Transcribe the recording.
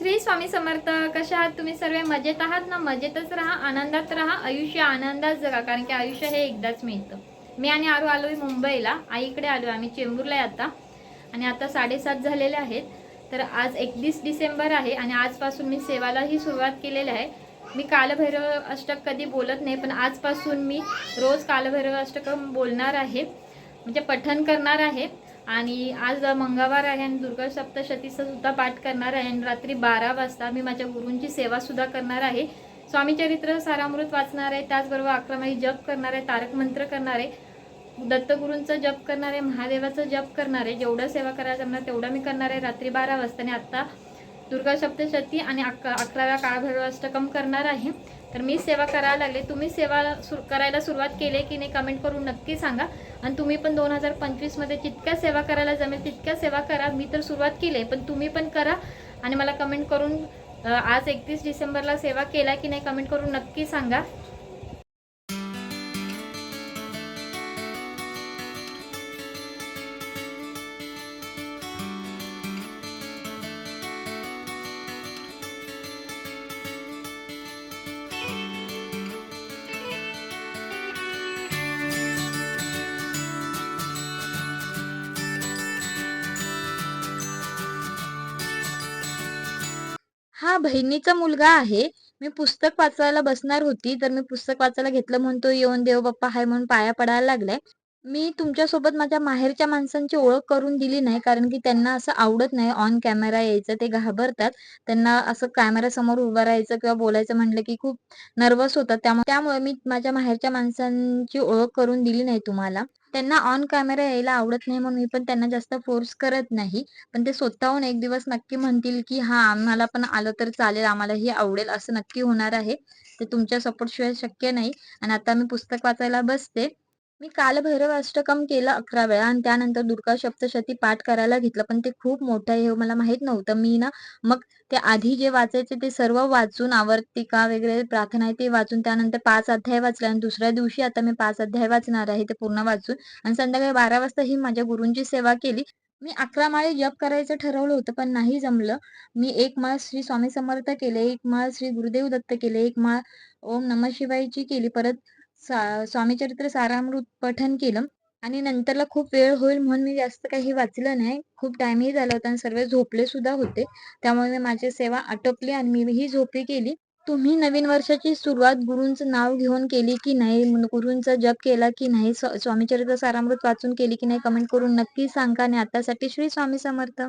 श्री स्वामी समर्थ कशा आहात तुम्ही सर्व? मजेत आहात ना? मजेतच राहा आनंदात राहा आयुष्य आनंदात जगा कारण की आयुष्य हे एकदाच मिळतं. मी आणि आरू आहे मुंबईला. आईकडे आलो आम्ही चेंबूरला आहे आता. आणि आता साडेसात झालेले आहेत. तर आज एकवीस डिसेंबर आहे आणि आजपासून मी सेवालाही सुरुवात केलेली आहे. मी कालभैरव अष्टक कधी बोलत नाही पण आजपासून मी रोज कालभैरव अष्टकम बोलणार आहे. म्हणजे पठण करणार आहे. आणि आज मंगळवार आहे आणि दुर्गा सप्तशतीचा सुद्धा पाठ करणार आहे. आणि रात्री बारा वाजता मी माझ्या गुरूंची सेवा सुद्धा करणार आहे. स्वामीचरित्र सारामृत वाचणार आहे. त्याचबरोबर अकरा जप करणार आहे. तारक मंत्र करणार आहे. दत्तगुरूंचा जप करणार आहे. महादेवाचा जप करणार आहे. जेवढं सेवा करायला जमणार तेवढं मी करणार आहे. रात्री बारा वाजता आणि आत्ता दुर्गा सप्तशती आणि अक अकराव्या काळभैरवाष्टकम करणार आहे. तर मी सेवा करायला लागले. तुम्ही सेवा सुर करायला सुरुवात केली की नाही कमेंट करून नक्की सांगा. आणि तुम्ही पण दोन हजार पंचवीसमध्ये जितक्या सेवा करायला जमेल तितक्या सेवा करा. मी तर सुरुवात केली आहे पण तुम्ही पण करा. आणि मला कमेंट करून आज एकतीस डिसेंबरला सेवा केला की नाही कमेंट करून नक्की सांगा. हा बहिणीचा मुलगा आहे. मी पुस्तक वाचायला बसणार होती. तर मी पुस्तक वाचायला घेतलं म्हणून तो येऊन देव बाप्पा हाय म्हणून पाया पडायला लागलाय. मी तुमच्यासोबत माझ्या माहेरच्या माणसांची ओळख करून दिली नाही कारण की त्यांना असं आवडत नाही ऑन कॅमेरा यायचं ते घाबरतात. त्यांना असं कॅमेरा समोर उभं राहायचं किंवा बोलायचं म्हटलं की खूप नर्वस होतात. त्यामुळे त्यामुळे मी माझ्या माहेरच्या माणसांची ओळख करून दिली नाही तुम्हाला. त्यांना ऑन कॅमेरा यायला आवडत नाही म्हणून मी पण त्यांना जास्त फोर्स करत नाही. पण ते स्वतःहून एक दिवस नक्की म्हणतील की हा आम्हाला पण आलं तर चालेल आम्हालाही आवडेल असं नक्की होणार आहे. ते तुमच्या सपोर्टशिवाय शक्य नाही. आणि आता मी पुस्तक वाचायला बसते. मी कालभैरव अष्टकम केलं अकरा वेळा आणि त्यानंतर दुर्गा सप्तशती पाठ करायला घेतलं पण ते खूप मोठं आहे हे मला माहीत नव्हतं. मी ना मग ते आधी जे वाचायचे ते सर्व वाचून आवर्तिका वगैरे प्रार्थना आहे ते वाचून त्यानंतर पाच अध्याय वाचले आणि दुसऱ्या दिवशी आता मी पाच अध्याय वाचणार आहे ते पूर्ण वाचून आणि संध्याकाळी बारा वाजता ही माझ्या गुरूंची सेवा केली. मी अकरा माळे जप करायचं ठरवलं होतं पण नाही जमलं. मी एक माळ श्री स्वामी समर्थ केले एक माळ श्री गुरुदेव दत्त केले एक माळ ओम नम शिवायची केली. परत सा स्वामी चरित्र सारामृत पठन केलं. आणि नंतरला खूप वेळ होईल म्हणून मी जास्त काही वाचलं नाही. खूप टाइमही झाला होता आणि सर्व झोपले सुद्धा होते. त्यामुळे मी माझी सेवा आटोपली आणि मी ही झोपी केली. तुम्ही नवीन वर्षाची सुरुवात गुरूंचं नाव घेऊन केली की नाही? गुरुंचा गुरूंचा जप केला की नाही? स्वामीचरित्र सारामृत वाचून केली की नाही? कमेंट करून नक्की सांगा आणि आतासाठी श्री स्वामी समर्थ.